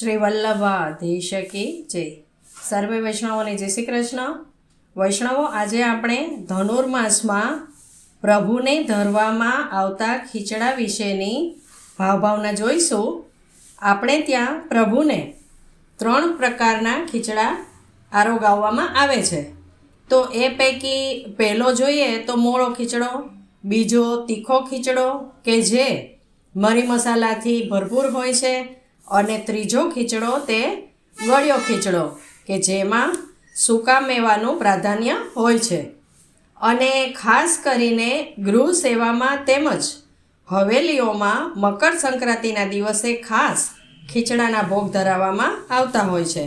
શ્રી વલ્લભાધીશ કી જય સર્વે વૈષ્ણવોને જય શ્રી કૃષ્ણ વૈષ્ણવો આજે આપણે ધનુર્માસમાં પ્રભુને ધરવામાં આવતા ખીચડા વિશેની ભાવભાવના જોઈશું. આપણે ત્યાં પ્રભુને ત્રણ પ્રકારના ખીચડા આરોગાવવામાં આવે છે. તો એ પૈકી પહેલો જોઈએ તો મોળો ખીચડો, બીજો તીખો ખીચડો કે જે મરી મસાલાથી ભરપૂર હોય છે અને ત્રીજો ખીચડો તે ગળ્યો ખીચડો, કે જેમાં સૂકા મેવાનું પ્રાધાન્ય હોય છે. અને ખાસ કરીને ગૃહ સેવામાં તેમજ હવેલીઓમાં મકર સંક્રાંતિના દિવસે ખાસ ખીચડાના ભોગ ધરાવવામાં આવતા હોય છે.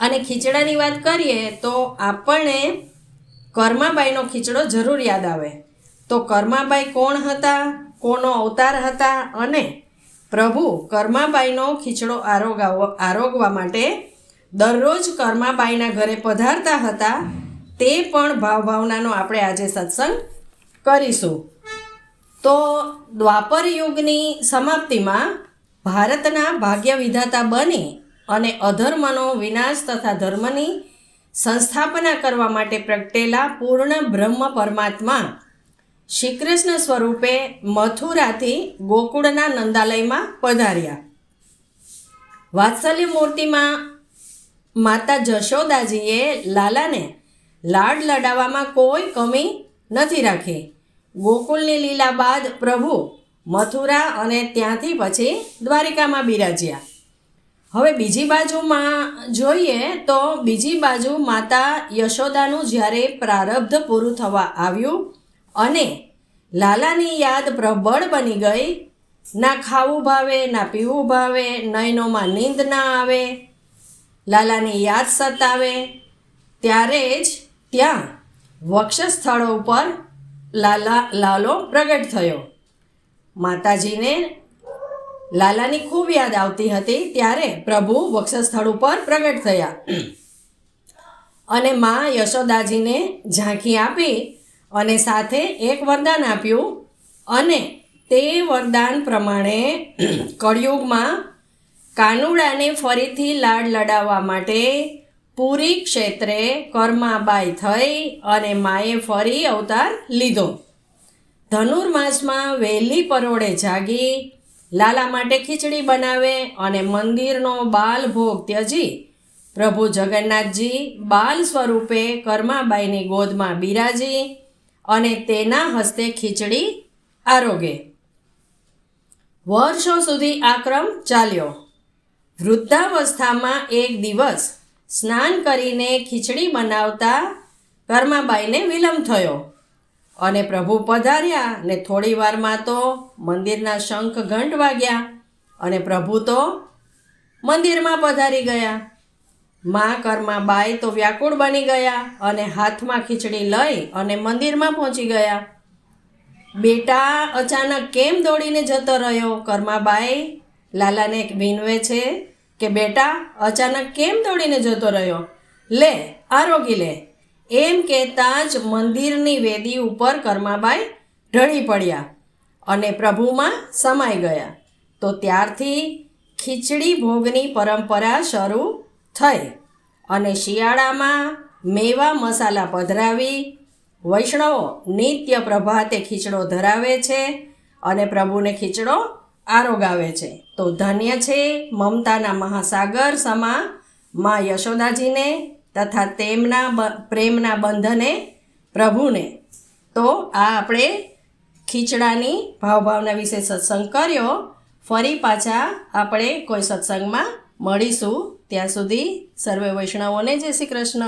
અને ખીચડાની વાત કરીએ તો આપણને કર્માબાઈનો ખીચડો જરૂર યાદ આવે. તો કર્માબાઈ કોણ હતા, કોનો અવતાર હતા અને પ્રભુ, કર્માબાઈનો ખીચડો આરોગાવ આરોગવા માટે દરરોજ કર્માબાઈના ઘરે પધારતા હતા, તે પણ ભાવભાવનાનો આપણે આજે સત્સંગ કરીશું. તો દ્વાપર યુગની સમાપ્તિમાં ભારતના ભાગ્ય વિધાતા બની અને અધર્મનો વિનાશ તથા ધર્મની સંસ્થાપના કરવા માટે પ્રગટેલા પૂર્ણ બ્રહ્મ પરમાત્મા શ્રી કૃષ્ણ સ્વરૂપે મથુરાથી ગોકુળના નંદાલયમાં પધાર્યા. વાત્સલ્ય મૂર્તિમાં માતા જશોદાજીએ લાલાને લાડ લડાવવામાં કોઈ કમી નથી રાખી. ગોકુળની લીલા બાદ પ્રભુ મથુરા અને ત્યાંથી પછી દ્વારિકામાં બિરાજ્યા. હવે બીજી બાજુમાં જોઈએ તો બીજી બાજુ માતા યશોદાનું જ્યારે પ્રારબ્ધ પૂરું થવા આવ્યું અને લાલાની યાદ પ્રબળ બની ગઈ. ના ખાવું ભાવે, ના પીવું ભાવે, નયનોમાં નીંદ ના આવે. લાલાની યાદ સતાવે. ત્યારે જ ત્યાં વક્ષસ્થળો ઉપર લાલા, લાલો પ્રગટ થયો. માતાજીને લાલાની ખૂબ યાદ આવતી હતી ત્યારે પ્રભુ વક્ષસ્થળ ઉપર પ્રગટ થયા. અને મા યશોદાજીને ઝાંખી આપી અને સાથે એક વરદાન આપ્યું અને તે વરદાન પ્રમાણે કળિયુગમાં કાનુડાને ફરીથી લાડ લડાવવા માટે પૂરી ક્ષેત્રે કર્માબાઈ થઈ અને માએ ફરી અવતાર લીધો. ધનુર્માસમાં વહેલી પરોળે જાગી, લાલા માટે ખીચડી બનાવે અને મંદિરનો બાલ ભોગ ત્યજી. પ્રભુ જગન્નાથજી બાલ સ્વરૂપે કર્માબાઈની ગોદમાં બિરાજી અને તેના હસ્તે ખીચડી આરોગે. વર્ષો સુધી આ ક્રમ ચાલ્યો. વૃદ્ધાવસ્થામાં એક દિવસ સ્નાન કરીને ખીચડી બનાવતા કર્માબાઈને વિલંબ થયો અને પ્રભુ પધાર્યા ને થોડી વારમાં તો મંદિરના શંખ ઘંટ વાગ્યા અને પ્રભુ તો મંદિરમાં પધારી ગયા. મા કર્માબાઈ તો વ્યાકુળ બની ગયા અને હાથમાં ખીચડી લઈ અને મંદિરમાં પહોંચી ગયા. બેટા અચાનક કેમ દોડીને જતો રહ્યો? કર્માબાઈ લાલાને વિનવે છે કે, બેટા, અચાનક કેમ દોડીને જતો રહ્યો? લે, આરોગી લે. એમ કહેતા જ મંદિરની વેદી ઉપર કર્માબાઈ ઢળી પડ્યા અને પ્રભુમાં સમાઈ ગયા. તો ત્યારથી ખીચડી ભોગની પરંપરા શરૂ થઈ અને શિયાળામાં મેવા મસાલા પધરાવી વૈષ્ણવો નિત્ય પ્રભાતે ખીચડો ધરાવે છે અને પ્રભુને ખીચડો આરોગાવે છે. તો ધન્ય છે મમતાના મહાસાગર સમા મા યશોદાજીને તથા તેમના પ્રેમના બંધને પ્રભુને. તો આ આપણે ખીચડાની ભાવભાવના વિશે સત્સંગ કર્યો. ફરી પાછા આપણે કોઈ સત્સંગમાં મળીશું. ત્યાં સુધી સર્વે વૈષ્ણવોને જય શ્રી કૃષ્ણ.